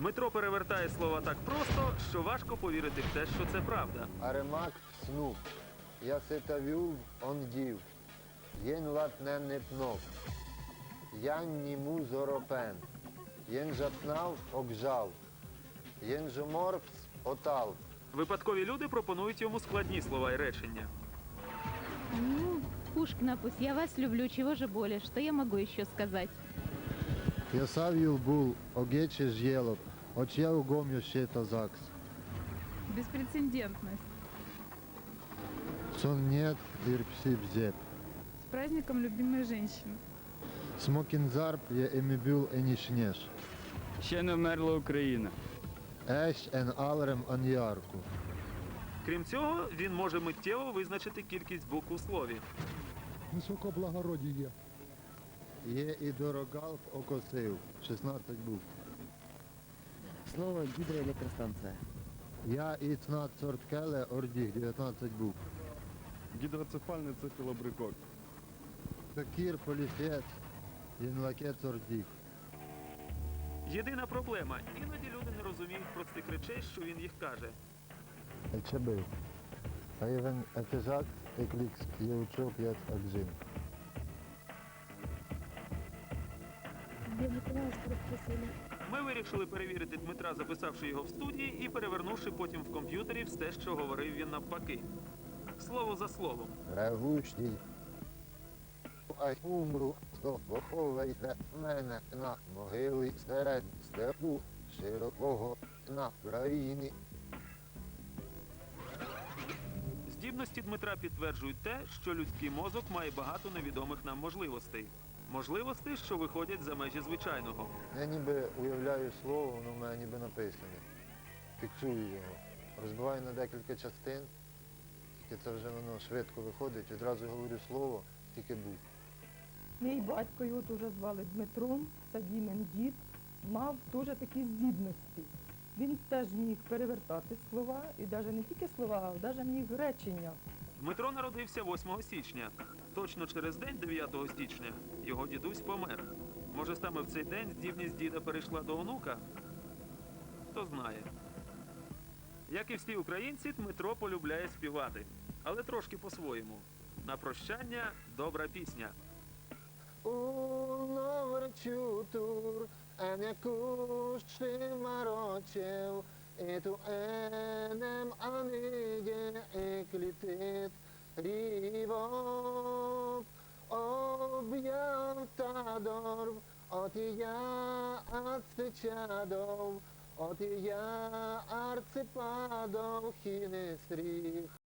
Дмитро перевертає слова так просто, що важко повірити в те, що це правда. Аремак снуп. Я сетавюв он дів. Єн латнен не пнов. Ян німу зоропен. Єн жатнав огжав. Єн жоморпс отал. Випадкові люди пропонують йому складні слова і речення. Ну, Пушкина пусть. Я вас люблю, чего же более? Что я могу еще сказать? Я сав'юв був, огече ж єлоп. Оч'яв гом'ю ще та закс. Беспрецедентность. Сон нет, псі бзеп. С праздником любимой женщины. Смокінзарп є емібюл енішнєш. Ще не вмерла Україна. Еш ен алрем анярку. Крім цього, він може миттєво визначити кількість букв у слові. Високоблагородіє. Є і дорогалп окосив. 16 букв. Слово гидроэлектростанция. Я і цнат сорткеле ордіх 19 букв. Гідроцефальний цефілобрикок. Какір поліфет інлакет ордіх. Єдина проблема іноді люди не розуміють простих речей, що він їх каже. Ечеби. Айвен етежак еклікс євчок яц акжин. Ми вирішили перевірити Дмитра, записавши його в студії і перевернувши потім в комп'ютері все, що говорив він навпаки. Слово за словом. Ревущий. Ай умру, то поховайте мене на могилі серед степу широкого на країні. Здібності Дмитра підтверджують те, що людський мозок має багато невідомих нам можливостей. Можливостей, що виходять за межі звичайного. Я ніби уявляю слово, воно в мене ніби написане. Фіксую його. Розбиваю на декілька частин, тільки це вже воно швидко виходить, відразу говорю слово, тільки був. Мій батько його теж звали Дмитром, це Дімен дід, мав теж такі здібності. Він теж міг перевертати слова, і навіть не тільки слова, а навіть міг речення. Дмитро народився 8 січня. Точно через день, 9 січня, його дідусь помер. Може, саме в цей день здібність діда перейшла до онука? Хто знає. Як і всі українці, Дмитро полюбляє співати, але трошки по-своєму. На прощання добра пісня. Унорчутур, ене куши марочев, ету енем аниде тадорв, от я ацичадов, от я арципадов хінесріх.